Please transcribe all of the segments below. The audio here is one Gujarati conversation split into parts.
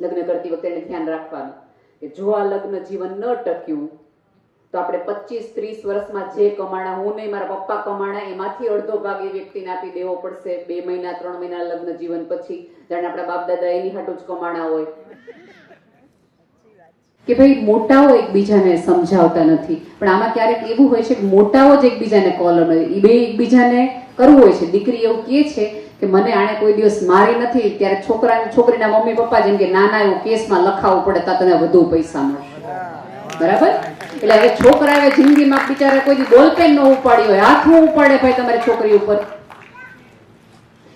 લગ્ન કરતી વખતે એને ધ્યાન રાખવાનું. કે જો આ લગ્ન જીવન ન ટક્યું, તો આપણે પચીસ ત્રીસ વર્ષમાં જે કમાણા, હું નહીં, મારા પપ્પા કમાણા, એમાંથી અડધો ભાગ એ વ્યક્તિને આપી દેવો પડશે. બે મહિના, ત્રણ મહિના લગ્ન જીવન પછી, જાણે આપણા બાપ દાદા એની હાટું જ કમાણા હોય. કે ભાઈ, મોટાઓ એકબીજાને સમજાવતા નથી. પણ આમાં ક્યારેક એવું હોય છે કે મોટાઓ જ એકબીજાને કોલમ એ બે એકબીજાને કરવું હોય છે. દીકરી એવું કહે છે કે મને આણે કોઈ દિવસ મારી નથી, ત્યારે છોકરા છોકરીના મમ્મી પપ્પા જેમ કે નાના એવું કેસમાં લખાવવું પડે, તો તને વધુ પૈસા મળશે. બરાબર? એટલે હવે છોકરા હવે જિંદગીમાં બિચારા કોઈ બોલપેન ન ઉપાડી હોય, હાથ ન ઉપાડે ભાઈ તમારી છોકરી ઉપર.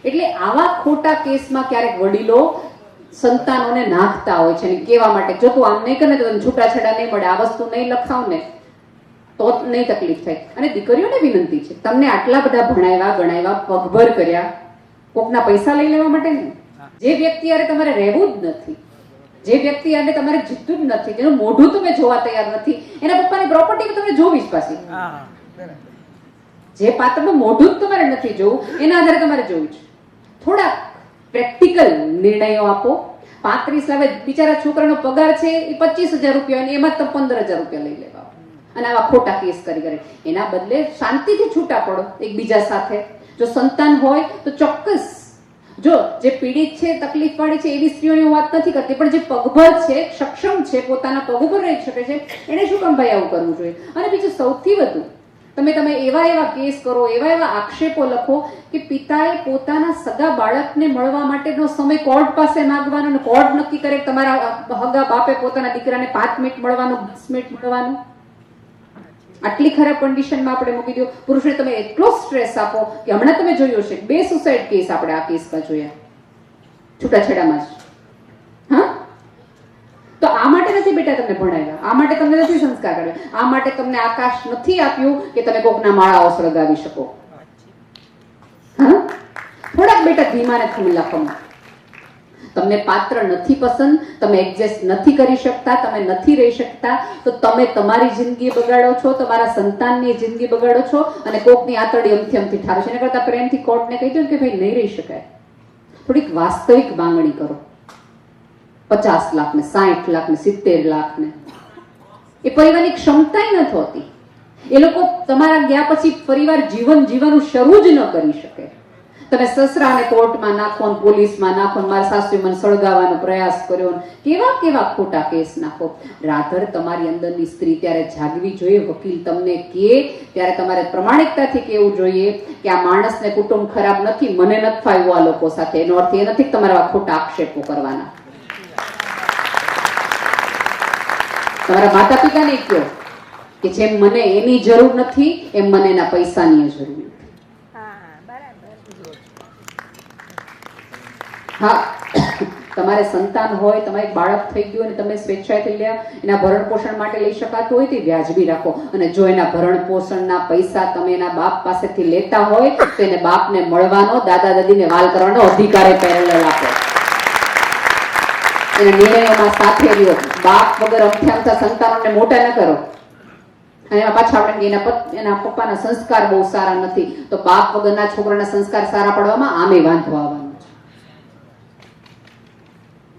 એટલે આવા ખોટા કેસમાં ક્યારેક વડીલો સંતાનોને નાખતા હોય છે કહેવા માટે? જો તું આમ નહીં કરે તો તને છૂટાછેડા નહીં મળે, આ વસ્તુ નહીં લખાવ ને, તો નહીં તકલીફ થાય. અને દીકરીઓને વિનંતી છે, તમને આટલા બધા ભણાવ્યા, ગણાવ્યા, પગભર કર્યા કોકના પૈસા લઈ લેવા માટે નહીં. જે વ્યક્તિ અરે તમારે રહેવું જ નથી જે વ્યક્તિ અને તમારે જીતતું જ નથી જેનું મોઢું તમે જોવા તૈયાર નથી એના પપ્પાની પ્રોપર્ટી તમે જોવી જ પાછી જે પાત્રનું મોઢું જ તમારે નથી જોવું એના આધારે તમારે જોવું છે થોડા પ્રેક્ટિકલ નિર્ણયો આપો. પાંત્રીસ હવે બિચારા છોકરાનો પગાર છે એ પચીસ હજાર રૂપિયા અને એમાં તમે પંદર હજાર રૂપિયા લઈ લેવા. અને આવા ખોટા કેસ કરી કરે. એના બદલે શાંતિથી છૂટા પડો એકબીજા સાથે. જો સંતાન હોય તો ચોક્કસ. જો જે પીડિત છે, તકલીફ વાળી છે, એવી સ્ત્રીઓની હું વાત નથી કરતી, પણ જે પગભર છે, સક્ષમ છે, પોતાના પગ ઉપર રહી શકે છે, એને શું કામ ભાઈ આવું કરવું જોઈએ? અને બીજું સૌથી વધુ, તમે તમે એવા એવા કેસ કરો, એવા એવા આક્ષેપો લખો કે પિતાએ પોતાના સગા બાળકને મળવા માટેનો સમય કોર્ટ પાસે માંગવાનો કોર્ટ નક્કી કરે તમારા હગા બાપે પોતાના દીકરાને પાંચ મિનિટ મળવાનું, દસ મિનિટ મળવાનું. આટલી ખરાબ કન્ડિશનમાં આપણે મૂકી દો. પુરુષને તમે એટલો સ્ટ્રેસ આપો કે હમણાં તમે જોયું હશે બે સુસાઇડ કેસ આપણે આ કેસમાં જોયા. છૂટાછેડામાં જ. હા? તો આ માટે નથી બેટા તમને ભણાવ્યા. આ માટે તમને નથી સંસ્કાર કર્યો. આ માટે તમને આકાશ નથી આપ્યું કે તમે કોકના માળાઓ સળગાવી શકો. હા? થોડાક બેટા ધીમા ને ખુલ્લા ખમા તમને પાત્ર નથી પસંદ, તમે એડજસ્ટ નથી કરી શકતા, તમે નથી રહી શકતા, તો તમે તમારી જિંદગી બગાડો છો, તમારા સંતાનની જિંદગી બગાડો છો અને કોકની આતડી અમથી અમથી ઠારો છે. એના કરતા પ્રેમથી કોર્ટને કહી દો કે ભાઈ નહીં રહી શકાય. થોડીક વાસ્તવિક માંગણી કરો. પચાસ લાખ ને સાઠ લાખ ને સિત્તેર લાખ ને. એ પરિવારની ક્ષમતા નથી હોતી એ લોકો તમારા ગયા પછી પરિવાર જીવન જીવવાનું શરૂ જ ન કરી શકે. તમે સસરાને કોર્ટમાં નાખો પોલીસમાં નાખો મારા સાસુએ મને સળગાવવાનો પ્રયાસ કર્યો કેવા કેવા ખોટા કેસ નાખો? રાધર, તમારી અંદરની સ્ત્રી ત્યારે જાગવી જોઈએ. વકીલ તમને કે, ત્યારે તમારે પ્રમાણિકતાથી કહેવું જોઈએ કે આ માણસને કુટુંબ ખરાબ નથી, મને નથી આ લોકો સાથે. એનો અર્થ એ નથી તમારા ખોટા આક્ષેપો કરવાના. તમારા માતા પિતાને કહો કે જેમ મને એની જરૂર નથી, એમ મને એના પૈસાની જરૂર નથી. હા, તમારે સંતાન હોય, તમારે બાળક થઈ ગયું અને તમે સ્વેચ્છાએથી લ્યા એના ભરણ પોષણ માટે લઈ શકાતું હોય તે વ્યાજબી રાખો. અને જો એના ભરણ પોષણના પૈસા તમે એના બાપ પાસેથી લેતા હોય, તો એને બાપને મળવાનો, દાદા દાદીને વાલ કરવાનો અધિકાર પેરેલલ આપો. એના નિર્ણયોમાં સાથે લ્યો બાપ વગર અમથા અમથા સંતાનોને મોટા ન કરો. અને એમાં પાછા આપણે એના એના પપ્પાના સંસ્કાર બહુ સારા નથી. તો બાપ વગરના છોકરાના સંસ્કાર સારા પડવામાં આમે વાંધો છે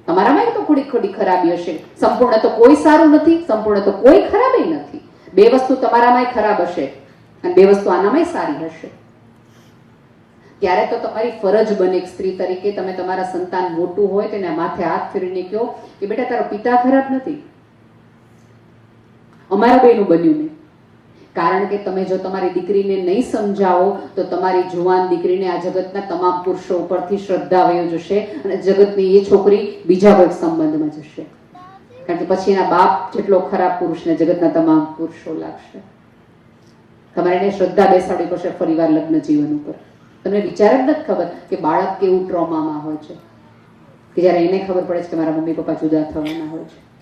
તમારામાં તો થોડી થોડી ખરાબી હશે. સંપૂર્ણ તો કોઈ સારું નથી, સંપૂર્ણ તો કોઈ ખરાબી નથી. બે વસ્તુ તમારામાંય ખરાબ હશે અને બે વસ્તુ આનામાંય સારી હશે. ત્યારે તો તમારી ફરજ બને એક સ્ત્રી તરીકે. તમે તમારા સંતાન મોટું હોય તેના માથે હાથ ફેરીને કહો કે બેટા તારો પિતા ખરાબ નથી. અમારા બેનું બન્યું નહીં. કારણ કે તમે જો તમારી દીકરીને નહીં સમજાવો, તો તમારી જુવાન દીકરીને આ જગતના તમામ પુરુષો ઉપરથી શ્રદ્ધા વયો જશે અને જગતની એ છોકરી બીજા કોઈક સંબંધમાં જશે. કારણ કે પછી એના બાપ જેટલો ખરાબ પુરુષને જગતના તમામ પુરુષો લાગશે. તમારે એને શ્રદ્ધા બેસાડવી પડશે ફરીવાર લગ્ન જીવન ઉપર. તમને વિચાર જ નથી ખબર કે બાળક કેવું ટ્રોમામાં હોય છે. કે જ્યારે એને ખબર પડે છે કે મારા મમ્મી પપ્પા જુદા થવાના હોય છે.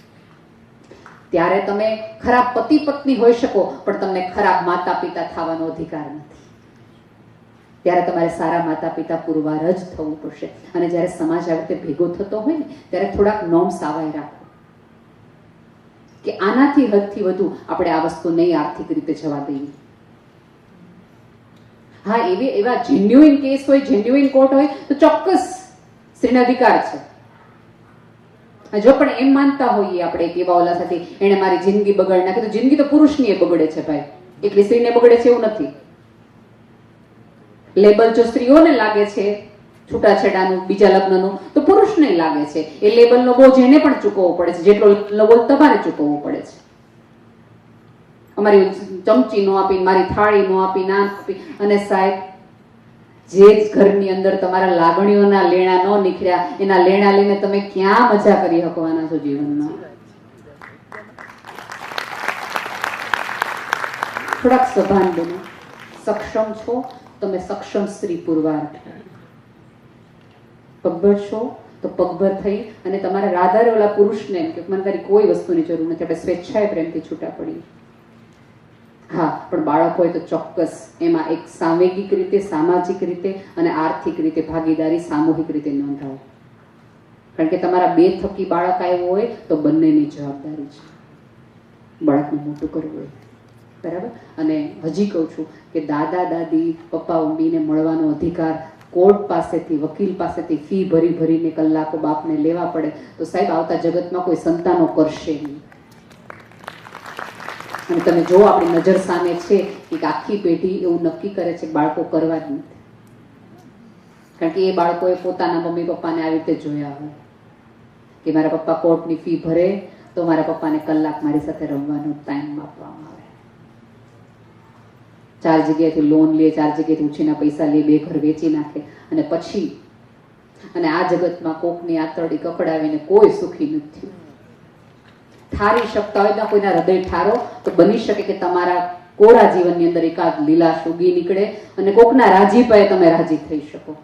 ત્યારે તમે ખરાબ પતિ પત્ની હોઈ શકો, પણ તમને ખરાબ માતા પિતા થવાનો અધિકાર નથી. ત્યારે તમારે સારા માતા પિતા પુરવાર જ થવું પડશે. અને જ્યારે સમાજ આ રીતે ભેગો થતો હોય ને, ત્યારે થોડાક નોમ સાવાય રાખો. કે આનાથી હદથી વધુ આપણે આ વસ્તુ નહીં આર્થિક રીતે જવા દઈએ. હા, એવી એવા જેન્યુઇન કેસ હોય જેન્યુઇન કોર્ટ હોય, તો ચોક્કસ સ્ત્રીના અધિકાર છે. જો પણ એમ માનતા હોઈએ આપણે કે બાવલા સાથે એને મારી જિંદગી બગાડી નાખી, તો જિંદગી તો પુરુષની એ બગડે છે ભાઈ. એકલી સ્ત્રીને બગડે છે એવું નથી. લેબલ જો સ્ત્રીઓને લાગે છે, છૂટાછેડાનું, બીજા લગ્નનું, તો પુરુષને લાગે છે. એ લેબલનો બોજ એને પણ ચૂકવવો પડે છે. જેટલો લેબલનો તમારે ચૂકવવો પડે છે. અમારી ચમચી નો આપી, મારી થાળી નો આપી ના આપી, અને સાહેબ જે જ ઘરની અંદર તમારા લાગણીઓના લેણા ન નીકળ્યા, એના લેણા લઈને તમે ક્યાં મજા કરી શકવાના છો જીવનમાં? થોડાક સભાન બનો. સક્ષમ છો, તમે સક્ષમ સ્ત્રી પુરવાર. પગભર છો, તો પગભર થઈ અને તમારા રાધારે પુરુષને કે, મને તારી કોઈ વસ્તુની જરૂર નથી, આપણે સ્વેચ્છાએ પ્રેમથી છૂટા પડીએ. હા, પણ બાળક હોય તો ચોક્કસ એમાં એક સાંવેગિક રીતે, સામાજિક રીતે અને આર્થિક રીતે ભાગીદારી સામૂહિક રીતે નોંધાવો. કારણ કે તમારા બે થકી બાળક આવ્યો હોય તો બંનેની જવાબદારી છે. બાળકને મોટું કરવું હોય. બરાબર? અને હજી કહું છું કે દાદા, દાદી, પપ્પા મમ્મીને મળવાનો અધિકાર કોર્ટ પાસેથી, વકીલ પાસેથી ફી ભરી ભરીને કલાકો બાપને લેવા પડે, તો સાહેબ, આવતા જગતમાં કોઈ સંતાનો કરશે નહીં. અને તમે જો આપણી નજર સામે છે એક આખી પેઢી એવું નક્કી કરે છે બાળકો કરવા જ નથી. કારણ કે એ બાળકોએ પોતાના મમ્મી પપ્પાને આવી રીતે જોયા હોય. કે મારા પપ્પા કોર્ટની ફી ભરે, તો મારા પપ્પાને કલાક મારી સાથે રમવાનો ટાઈમ આપવામાં આવે. ચાર જગ્યાએથી લોન લે, ચાર જગ્યાએથી ઉછીના પૈસા લે, બે ઘર વેચી નાખે. અને પછી, અને આ જગતમાં કોકની આતરડી કકડાવીને કોઈ સુખી નથી. ઠારી શકતા હોય તો કોઈના હૃદય ઠારો, તો બની શકે કે તમારા કોરા જીવનની અંદર એકાદ લીલા ઉગી નીકળે અને કોકના રાજીપાએ તમે રાજી થઈ શકો.